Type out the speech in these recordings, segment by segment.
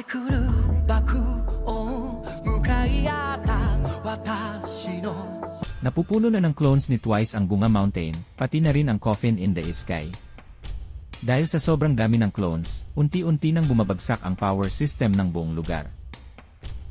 てくる爆音向かい合った私の Napupuno na ng clones ni Twice ang Gunga Mountain, pati na rin ang Coffin in the Sky. Dahil sa sobrang dami ng clones, unti-unti nang bumabagsak ang power system ng buong lugar.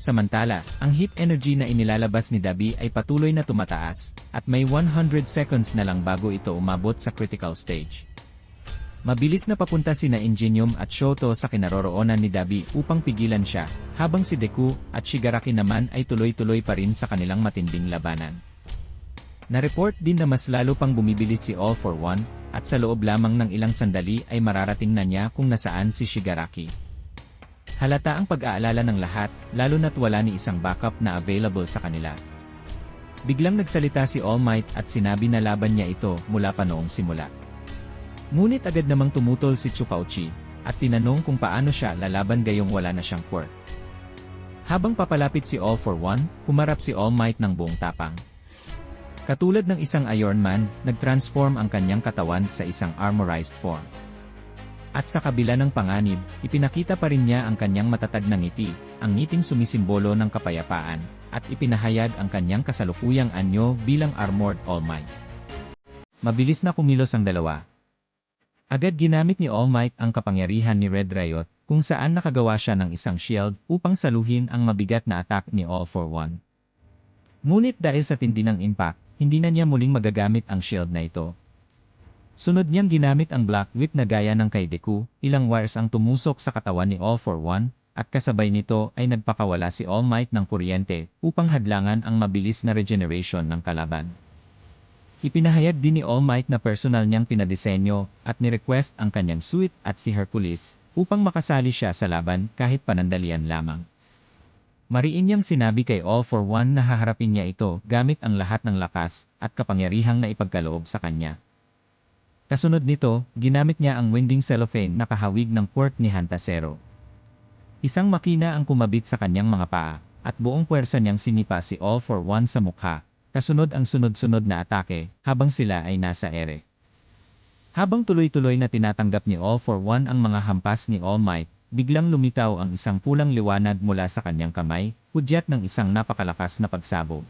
Samantala, ang heat energy na inilalabas ni Dabi ay patuloy na tumataas, at may 100 seconds na lang bago ito umabot sa critical stage. Mabilis na papunta sina Ingenium at Shoto sa kinaroroonan ni Dabi upang pigilan siya, habang si Deku at Shigaraki naman ay tuloy-tuloy pa rin sa kanilang matinding labanan. Na-report din na mas lalo pang bumibilis si All for One, at sa loob lamang ng ilang sandali ay mararating na niya kung nasaan si Shigaraki. Halata ang pag-aalala ng lahat, lalo na't wala ni isang backup na available sa kanila. Biglang nagsalita si All Might at sinabi na laban niya ito mula pa noong simula. Ngunit agad namang tumutol si Tsukauchi, at tinanong kung paano siya lalaban gayong wala na siyang quirk. Habang papalapit si All for One, humarap si All Might ng buong tapang. Katulad ng isang Iron Man, nag-transform ang kanyang katawan sa isang armorized form. At sa kabila ng panganib, ipinakita pa rin niya ang kanyang matatag na ngiti, ang ngiting sumisimbolo ng kapayapaan, at ipinahayag ang kanyang kasalukuyang anyo bilang Armored All Might. Mabilis na kumilos ang dalawa. Agad ginamit ni All Might ang kapangyarihan ni Red Riot, kung saan nakagawa siya ng isang shield upang saluhin ang mabigat na attack ni All for One. Ngunit dahil sa tindi ng impact, hindi na niya muling magagamit ang shield na ito. Sunod niyang ginamit ang Black Whip na gaya ng kay Deku, ilang wires ang tumusok sa katawan ni All for One, at kasabay nito ay nagpakawala si All Might ng kuryente upang hadlangan ang mabilis na regeneration ng kalaban. Ipinahayag din ni All Might na personal niyang pinadesenyo at ni-request ang kanyang suit at si Hercules upang makasali siya sa laban kahit panandalian lamang. Mariin niyang sinabi kay All for One na haharapin niya ito gamit ang lahat ng lakas at kapangyarihang na ipagkaloob sa kanya. Kasunod nito, ginamit niya ang winding cellophane na kahawig ng port ni Hantasero. Isang makina ang kumabit sa kanyang mga paa, at buong puwersa niyang sinipa si All for One sa mukha, kasunod ang sunod-sunod na atake, habang sila ay nasa ere. Habang tuloy-tuloy na tinatanggap ni All for One ang mga hampas ni All Might, biglang lumitaw ang isang pulang liwanag mula sa kanyang kamay, hudyat ng isang napakalakas na pagsabog.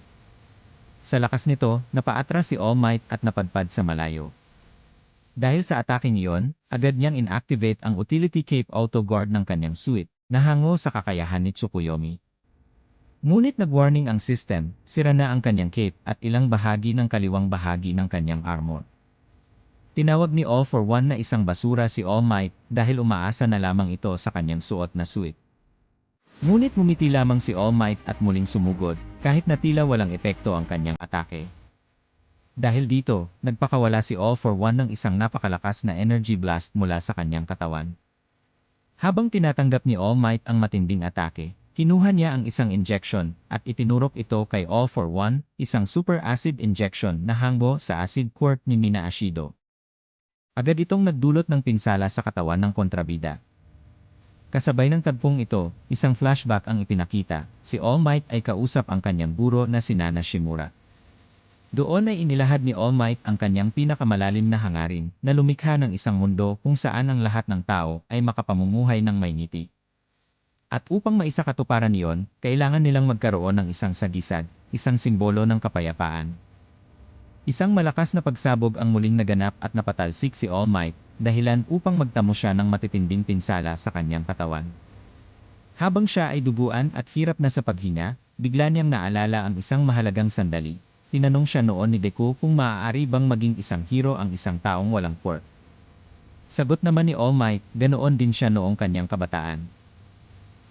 Sa lakas nito, napaatras si All Might at napadpad sa malayo. Dahil sa ataking iyon, agad niyang inactivate ang utility cape auto guard ng kanyang suit, na hango sa kakayahan ni Tsukuyomi. Ngunit nag-warning ang system, sira na ang kanyang cape at ilang bahagi ng kaliwang bahagi ng kanyang armor. Tinawag ni All for One na isang basura si All Might dahil umaasa na lamang ito sa kanyang suot na suit. Ngunit mumiti lamang si All Might at muling sumugod, kahit na tila walang epekto ang kanyang atake. Dahil dito, nagpakawala si All for One ng isang napakalakas na energy blast mula sa kanyang katawan. Habang tinatanggap ni All Might ang matinding atake, kinuha niya ang isang injection at itinurok ito kay All for One, isang super acid injection na hangbo sa acid quirk ni Mina Ashido. Agad itong nagdulot ng pinsala sa katawan ng kontrabida. Kasabay ng tagpong ito, isang flashback ang ipinakita, si All Might ay kausap ang kanyang buro na si Nana Shimura. Doon ay inilahad ni All Might ang kanyang pinakamalalim na hangarin na lumikha ng isang mundo kung saan ang lahat ng tao ay makapamumuhay ng may ngiti. At upang maisakatuparan niyon, kailangan nilang magkaroon ng isang sagisag, isang simbolo ng kapayapaan. Isang malakas na pagsabog ang muling naganap at napatalsik si All Might, dahilan upang magtamo siya ng matitinding pinsala sa kanyang katawan. Habang siya ay duguan at hirap na sa paghinga, bigla niyang naalala ang isang mahalagang sandali. Tinanong siya noon ni Deku kung maaari bang maging isang hero ang isang taong walang quirk. Sagot naman ni All Might, ganoon din siya noong kanyang kabataan.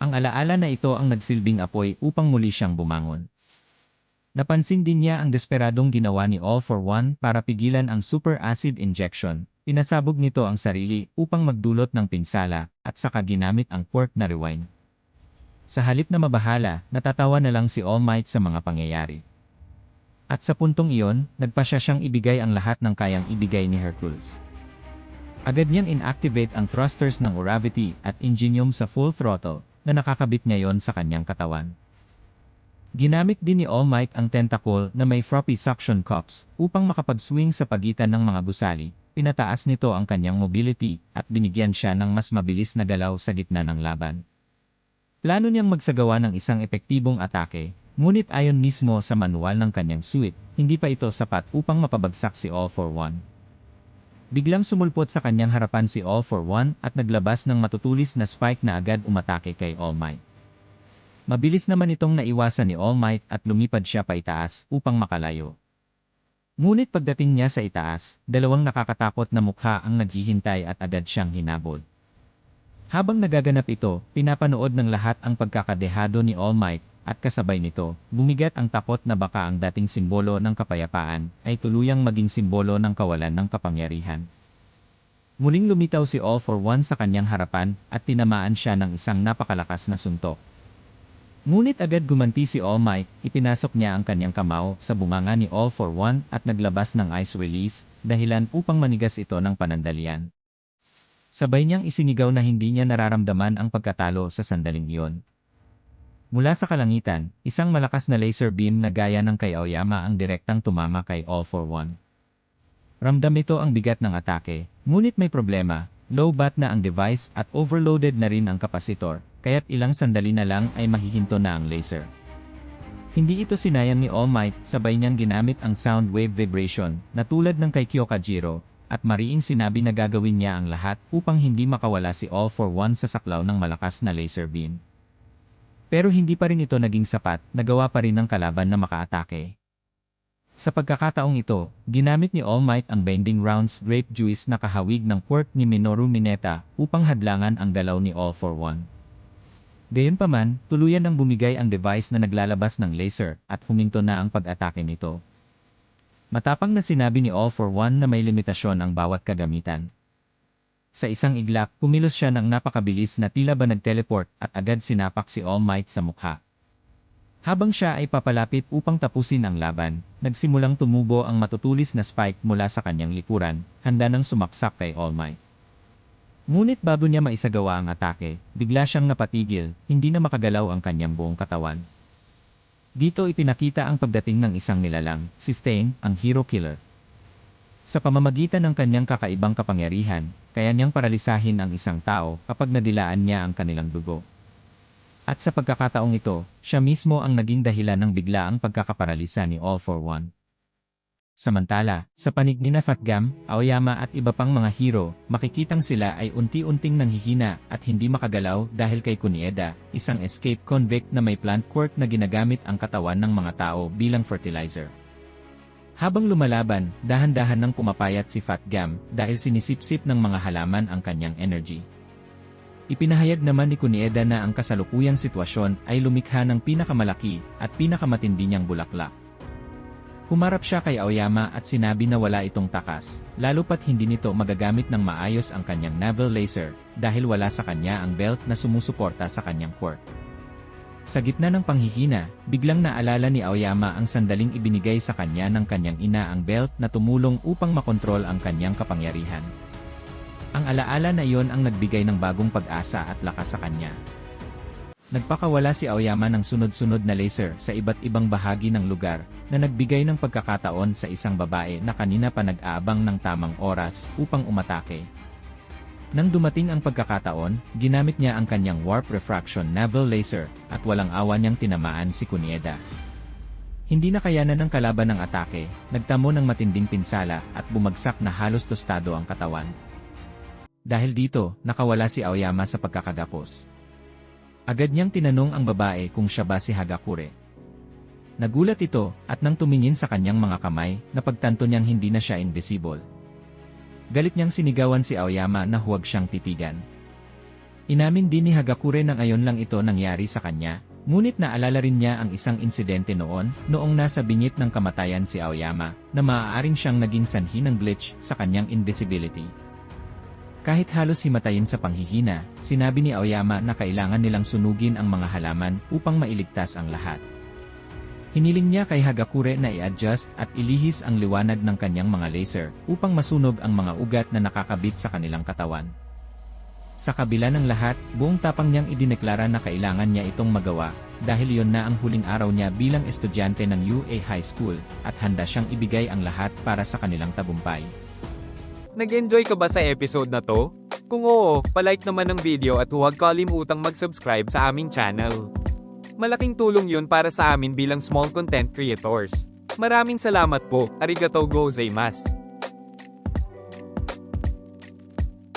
Ang alaala na ito ang nagsilbing apoy upang muli siyang bumangon. Napansin din niya ang desperadong ginawa ni All for One para pigilan ang super acid injection. Pinasabog nito ang sarili upang magdulot ng pinsala at saka ginamit ang quirk na rewind. Sa halip na mabahala, natatawa na lang si All Might sa mga pangyayari. At sa puntong iyon, nagpasya siyang ibigay ang lahat ng kayang ibigay ni Hercules. Agad niyang inactivate ang thrusters ng Uravity at Ingenium sa full throttle na nakakabit ngayon sa kanyang katawan. Ginamit din ni All Might ang tentacle na may floppy suction cups upang makapag-swing sa pagitan ng mga gusali. Pinataas nito ang kanyang mobility at binigyan siya ng mas mabilis na galaw sa gitna ng laban. Plano niyang magsagawa ng isang epektibong atake, ngunit ayon mismo sa manual ng kanyang suite, hindi pa ito sapat upang mapabagsak si All for One. Biglang sumulpot sa kanyang harapan si All for One at naglabas ng matutulis na spike na agad umatake kay All Might. Mabilis naman itong naiwasan ni All Might at lumipad siya pa itaas upang makalayo. Ngunit pagdating niya sa itaas, dalawang nakakatakot na mukha ang naghihintay at agad siyang hinabol. Habang nagaganap ito, pinapanood ng lahat ang pagkakadehado ni All Might, at kasabay nito, bumigat ang takot na baka ang dating simbolo ng kapayapaan ay tuluyang maging simbolo ng kawalan ng kapangyarihan. Muling lumitaw si All for One sa kanyang harapan at tinamaan siya ng isang napakalakas na suntok. Ngunit agad gumanti si All Might, ipinasok niya ang kanyang kamao sa bunganga ni All for One at naglabas ng ice release, dahilan upang manigas ito ng panandalian. Sabay niyang isinigaw na hindi niya nararamdaman ang pagkatalo sa sandaling iyon. Mula sa kalangitan, isang malakas na laser beam na gaya ng kay Aoyama ang direktang tumama kay All for One. Ramdam ito ang bigat ng atake, ngunit may problema, low bat na ang device at overloaded na rin ang kapasitor, kaya't ilang sandali na lang ay mahihinto na ang laser. Hindi ito sinayang ni All Might, sabay niyang ginamit ang sound wave vibration na tulad ng kay Kyokajiro, at mariing sinabi na gagawin niya ang lahat upang hindi makawala si All for One sa saklaw ng malakas na laser beam. Pero hindi pa rin ito naging sapat, nagawa pa rin ng kalaban na makaatake. Sa pagkakataong ito, ginamit ni All Might ang bending rounds grape juice na kahawig ng quirk ni Minoru Mineta upang hadlangan ang galaw ni All for One. Gayunpaman, tuluyan nang bumigay ang device na naglalabas ng laser at huminto na ang pag-atake nito. Matapang na sinabi ni All for One na may limitasyon ang bawat kagamitan. Sa isang iglap, kumilos siya ng napakabilis na tila ba nag-teleport at agad sinapak si All Might sa mukha. Habang siya ay papalapit upang tapusin ang laban, nagsimulang tumubo ang matutulis na spike mula sa kanyang likuran, handa nang sumaksak kay All Might. Ngunit bago niya maisagawa ang atake, bigla siyang napatigil, hindi na makagalaw ang kanyang buong katawan. Dito ipinakita ang pagdating ng isang nilalang, si Stain, ang hero killer. Sa pamamagitan ng kanyang kakaibang kapangyarihan, kaya niyang paralisahin ang isang tao kapag nadilaan niya ang kanilang dugo. At sa pagkakataong ito, siya mismo ang naging dahilan ng biglaang pagkakaparalisa ni All for One. Samantala, sa panig ni Fatgam, Aoyama at iba pang mga hero, makikitang sila ay unti-unting nanghihina at hindi makagalaw dahil kay Kunieda, isang escape convict na may plant quirk na ginagamit ang katawan ng mga tao bilang fertilizer. Habang lumalaban, dahan-dahan nang pumapayat si Fatgam dahil sinisipsip ng mga halaman ang kanyang energy. Ipinahayag naman ni Kunieda na ang kasalukuyang sitwasyon ay lumikha ng pinakamalaki at pinakamatindi niyang bulaklak. Humarap siya kay Aoyama at sinabi na wala itong takas, lalo pat hindi nito magagamit ng maayos ang kanyang navel laser dahil wala sa kanya ang belt na sumusuporta sa kanyang quirk. Sa gitna ng panghihina, biglang naalala ni Aoyama ang sandaling ibinigay sa kanya ng kanyang ina ang belt na tumulong upang makontrol ang kanyang kapangyarihan. Ang alaala na iyon ang nagbigay ng bagong pag-asa at lakas sa kanya. Nagpakawala si Aoyama ng sunod-sunod na laser sa iba't ibang bahagi ng lugar na nagbigay ng pagkakataon sa isang babae na kanina pa nag-aabang ng tamang oras upang umatake. Nang dumating ang pagkakataon, ginamit niya ang kanyang warp refraction navel laser at walang awa niyang tinamaan si Kunieda. Hindi na kayanan ng kalaban ng atake, nagtamo ng matinding pinsala at bumagsak na halos tostado ang katawan. Dahil dito, nakawala si Aoyama sa pagkakagapos. Agad niyang tinanong ang babae kung siya ba si Hagakure. Nagulat ito, at nang tumingin sa kanyang mga kamay, napagtanto niyang hindi na siya invisible. Galit niyang sinigawan si Aoyama na huwag siyang titigan. Inamin din ni Hagakure nang ayon lang ito nangyari sa kanya, ngunit naalala rin niya ang isang insidente noon, noong nasa bingit ng kamatayan si Aoyama, na maaaring siyang naging sanhi ng glitch sa kanyang invisibility. Kahit halos himatayin sa panghihina, sinabi ni Aoyama na kailangan nilang sunugin ang mga halaman upang mailigtas ang lahat. Hiniling niya kay Hagakure na i-adjust at ilihis ang liwanag ng kanyang mga laser upang masunog ang mga ugat na nakakabit sa kanilang katawan. Sa kabila ng lahat, buong tapang niyang idineklara na kailangan niya itong magawa dahil iyon na ang huling araw niya bilang estudyante ng UA High School at handa siyang ibigay ang lahat para sa kanilang tagumpay. Nag-enjoy ka ba sa episode na to? Kung oo, palike naman ng video at huwag kalimutang mag-subscribe sa aming channel. Malaking tulong yun para sa amin bilang small content creators. Maraming salamat po, arigatou gozaimasu.